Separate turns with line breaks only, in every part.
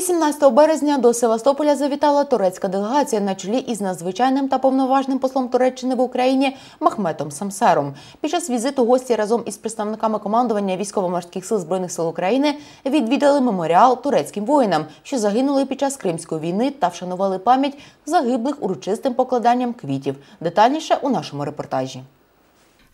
18 березня до Севастополя завітала турецька делегація на чолі із надзвичайним та повноважним послом Туреччини в Україні Махметом Самсером. Під час візиту гості разом із представниками командування військово-морських сил збройних сил України відвідали меморіал турецьким воїнам, що загинули під час Кримської війни та вшанували пам'ять загиблих урочистим покладанням квітів. Детальніше у нашому репортажі.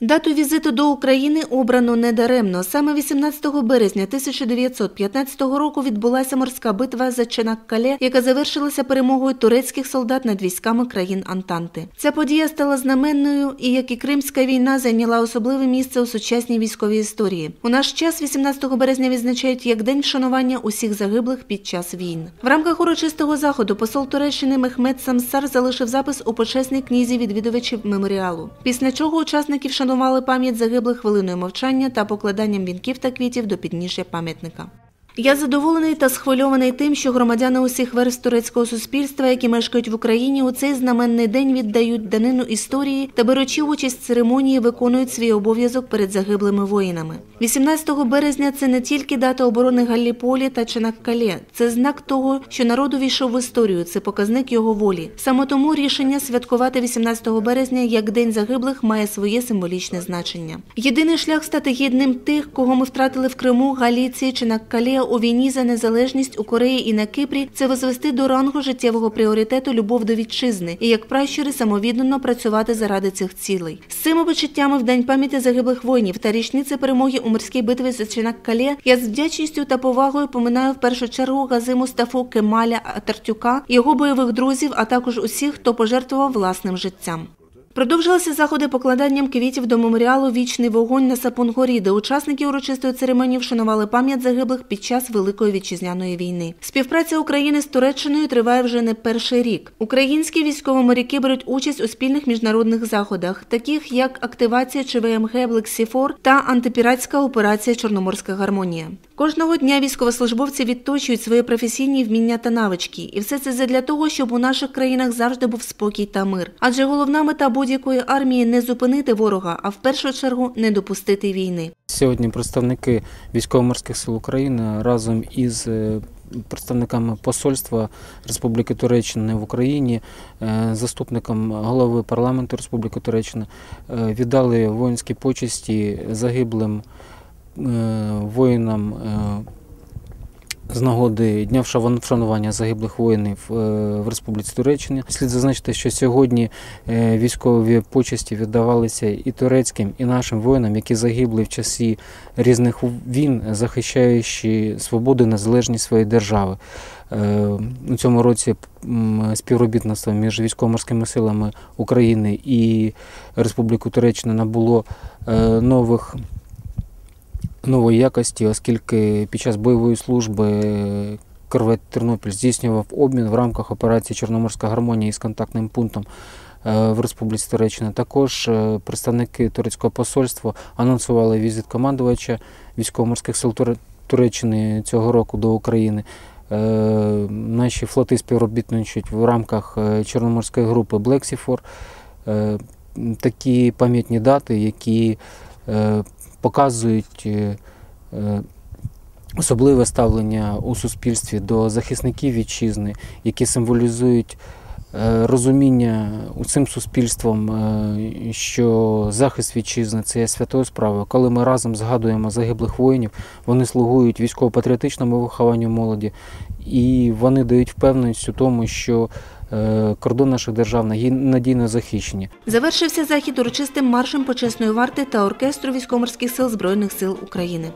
Дату візиту до України обрано недаремно. Саме 18 березня 1915 року відбулася морська битва за Ченак-Кале, яка завершилася перемогою турецьких солдат над військами країн Антанти. Ця подія стала знаменною і, як і Кримська війна, зайняла особливе місце у сучасній військовій історії. У наш час 18 березня відзначають як день вшанування усіх загиблих під час війн. В рамках урочистого заходу посол Туреччини Мехмед Самсар залишив запис у почесній книзі відвідувачів меморіалу. Після чого учасників вшанували пам'ять загиблих хвилиною мовчання та покладанням вінків та квітів до підніжжя пам'ятника. Я задоволений та схвильований тим, що громадяни усіх верст турецького суспільства, які мешкають в Україні, у цей знаменний день віддають данину історії та беручи участь в церемонії, виконують свій обов'язок перед загиблими воїнами. 18 березня це не тільки дата оборони Галліполі та Чанаккале, це знак того, що народ увійшов в історію, це показник його волі. Саме тому рішення святкувати 18 березня як День загиблих має своє символічне значення. Єдиний шлях стати гідним тих, кого ми втратили в Криму, Галіції, Чанаккале, у війні за незалежність у Кореї і на Кипрі це возвести до рангу життєвого пріоритету любов до вітчизни і як пращури самовіддано працювати заради цих цілей. З цими почуттями в день пам'яті загиблих воїнів та річниці перемоги у морській битві за Ченак-Кале я з вдячністю та повагою поминаю в першу чергу Гази Мустафу Кемаля Атартюка, його бойових друзів, а також усіх, хто пожертвував власним життям. Продовжилися заходи покладанням квітів до меморіалу Вічний вогонь на Сапонгорі, де учасники урочистої церемонії вшанували пам'ять загиблих під час Великої вітчизняної війни. Співпраця України з Туреччиною триває вже не перший рік. Українські військові моряки беруть участь у спільних міжнародних заходах, таких як активація ЧВМГ Блексіфор та антипіратська операція Чорноморська гармонія. Кожного дня військовослужбовці відточують свої професійні вміння та навички, і все це задля того, щоб у наших країнах завжди був спокій та мир. Адже головна мета будь-якої армії не зупинити ворога, а в першу чергу не допустити війни.
Сьогодні представники військово-морських сил України разом із е, представниками посольства Республіки Туреччина в Україні, е, заступником голови парламенту Республіки Туреччина е, віддали воїнські почесті загиблим воїнам з нагоди дня вшанування загиблих воїнів в Республіці Туреччина. Слід зазначити, що сьогодні військові почесті віддавалися і турецьким, і нашим воїнам, які загибли в часі різних війн, захищаючи свободу і незалежність своєї держави. У цьому році співробітництво між військово-морськими силами України і Республікою Туреччина набуло нових нової якості, оскільки під час бойової служби корвет Тернопіль здійснював обмін в рамках операції Чорноморська гармонія із контактним пунктом в Республіці Туреччина. Також представники турецького посольства анонсували візит командувача військово-морських сил Туреччини цього року до України. Наші флоти співробітничають в рамках Чорноморської групи Блексіфор. Такі пам'ятні дати, які показують особливе ставлення у суспільстві до захисників вітчизни, які символізують розуміння цим суспільством, що захист вітчизни це є святою справою. Коли ми разом згадуємо загиблих воїнів, вони слугують військово-патріотичному вихованню молоді, і вони дають впевненість у тому, що Кордон наших держав надійно захищені.
Завершився захід урочистим маршем почесної варти та оркестру військово-морських сил Збройних сил України.